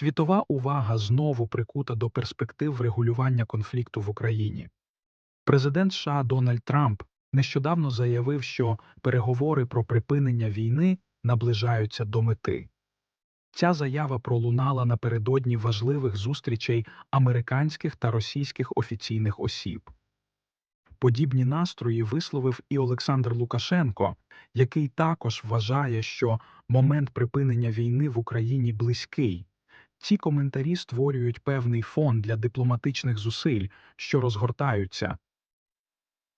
Світова увага знову прикута до перспектив врегулювання конфлікту в Україні. Президент США Дональд Трамп нещодавно заявив, що переговори про припинення війни наближаються до мети. Ця заява пролунала напередодні важливих зустрічей американських та російських офіційних осіб. Подібні настрої висловив і Олександр Лукашенко, який також вважає, що момент припинення війни в Україні близький. Ці коментарі створюють певний фон для дипломатичних зусиль, що розгортаються.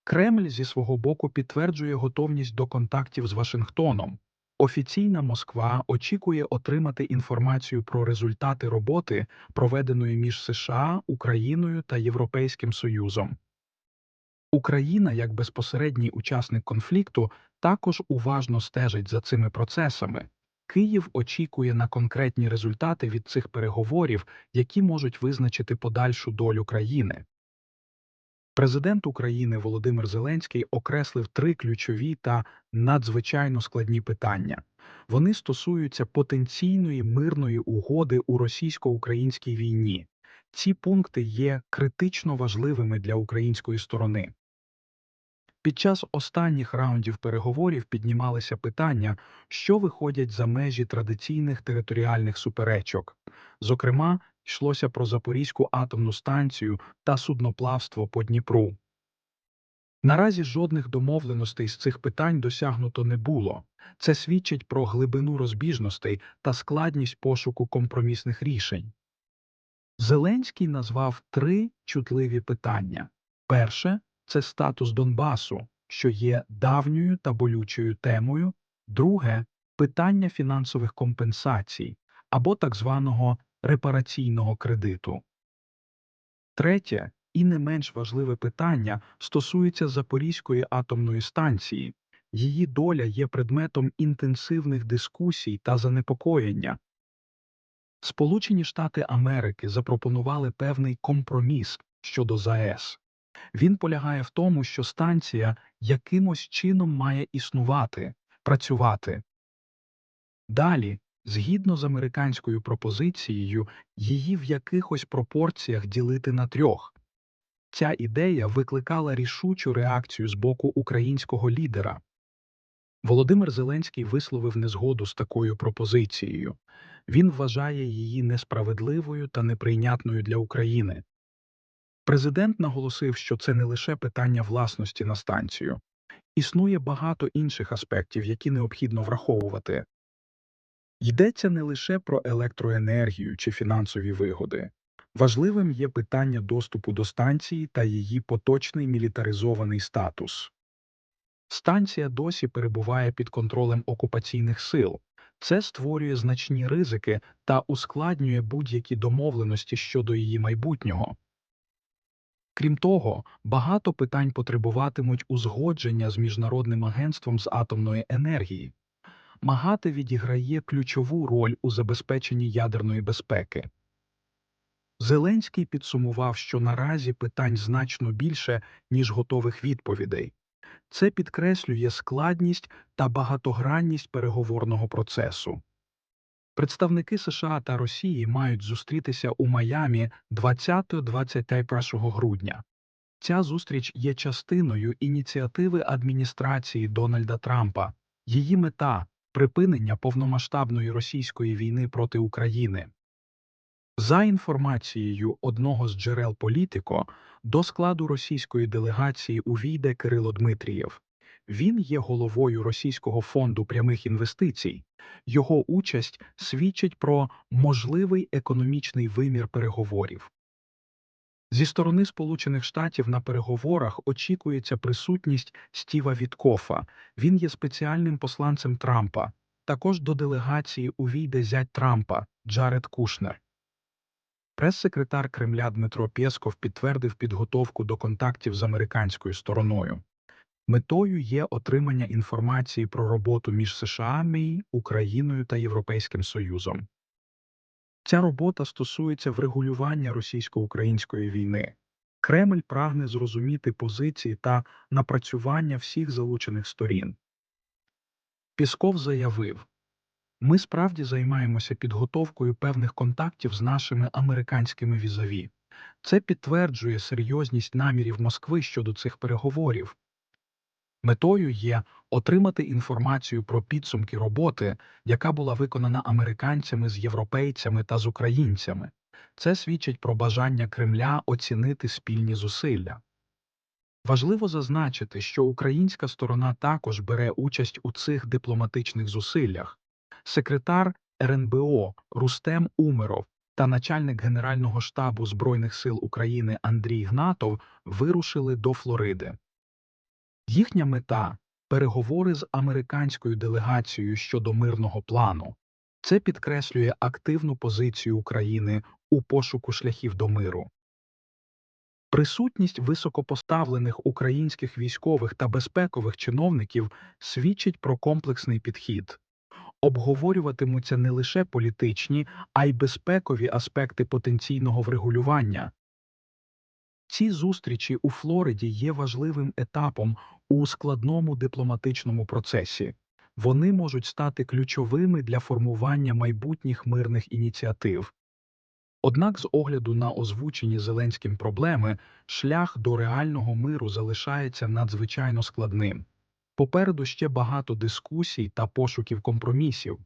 Кремль зі свого боку підтверджує готовність до контактів з Вашингтоном. Офіційна Москва очікує отримати інформацію про результати роботи, проведеної між США, Україною та Європейським Союзом. Україна, як безпосередній учасник конфлікту, також уважно стежить за цими процесами. Київ очікує на конкретні результати від цих переговорів, які можуть визначити подальшу долю країни. Президент України Володимир Зеленський окреслив три ключові та надзвичайно складні питання. Вони стосуються потенційної мирної угоди у російсько-українській війні. Ці пункти є критично важливими для української сторони. Під час останніх раундів переговорів піднімалися питання, що виходять за межі традиційних територіальних суперечок. Зокрема, йшлося про Запорізьку атомну станцію та судноплавство по Дніпру. Наразі жодних домовленостей з цих питань досягнуто не було. Це свідчить про глибину розбіжностей та складність пошуку компромісних рішень. Зеленський назвав три чутливі питання. Перше це статус Донбасу, що є давньою та болючою темою. Друге питання фінансових компенсацій або так званого репараційного кредиту. Третє і не менш важливе питання стосується Запорізької атомної станції. Її доля є предметом інтенсивних дискусій та занепокоєння. Сполучені Штати Америки запропонували певний компроміс щодо ЗАЕС. Він полягає в тому, що станція якимось чином має існувати, працювати. Далі, згідно з американською пропозицією, її в якихось пропорціях ділити на трьох. Ця ідея викликала рішучу реакцію з боку українського лідера. Володимир Зеленський висловив незгоду з такою пропозицією. Він вважає її несправедливою та неприйнятною для України. Президент наголосив, що це не лише питання власності на станцію. Існує багато інших аспектів, які необхідно враховувати. Йдеться не лише про електроенергію чи фінансові вигоди. Важливим є питання доступу до станції та її поточний мілітаризований статус. Станція досі перебуває під контролем окупаційних сил. Це створює значні ризики та ускладнює будь-які домовленості щодо її майбутнього. Крім того, багато питань потребуватимуть узгодження з Міжнародним агентством з атомної енергії. МАГАТЕ відіграє ключову роль у забезпеченні ядерної безпеки. Зеленський підсумував, що наразі питань значно більше, ніж готових відповідей. Це підкреслює складність та багатогранність переговорного процесу. Представники США та Росії мають зустрітися у Майамі 20-21 грудня. Ця зустріч є частиною ініціативи адміністрації Дональда Трампа, її мета припинення повномасштабної російської війни проти України. За інформацією одного з джерел Політико, до складу російської делегації увійде Кирило Дмитрієв. Він є головою Російського фонду прямих інвестицій. Його участь свідчить про можливий економічний вимір переговорів. Зі сторони Сполучених Штатів на переговорах очікується присутність Стіва Віткофа. Він є спеціальним посланцем Трампа. Також до делегації увійде зять Трампа Джаред Кушнер. Прес-секретар Кремля Дмитро Пєсков підтвердив підготовку до контактів з американською стороною. Метою є отримання інформації про роботу між США, Україною та Європейським Союзом. Ця робота стосується врегулювання російсько-української війни. Кремль прагне зрозуміти позиції та напрацювання всіх залучених сторін. Пісков заявив Ми справді займаємося підготовкою певних контактів з нашими американськими візаві. Це підтверджує серйозність намірів Москви щодо цих переговорів. Метою є отримати інформацію про підсумки роботи, яка була виконана американцями з європейцями та з українцями. Це свідчить про бажання Кремля оцінити спільні зусилля. Важливо зазначити, що українська сторона також бере участь у цих дипломатичних зусиллях. Секретар РНБО Рустем Умеров та начальник Генерального штабу Збройних сил України Андрій Гнатов вирушили до Флориди. Їхня мета переговори з американською делегацією щодо мирного плану. Це підкреслює активну позицію України у пошуку шляхів до миру. Присутність високопоставлених українських військових та безпекових чиновників свідчить про комплексний підхід. Обговорюватимуться не лише політичні, а й безпекові аспекти потенційного врегулювання. Ці зустрічі у Флориді є важливим етапом у складному дипломатичному процесі. Вони можуть стати ключовими для формування майбутніх мирних ініціатив. Однак, з огляду на озвучені Зеленським проблеми, шлях до реального миру залишається надзвичайно складним. Попереду ще багато дискусій та пошуків компромісів.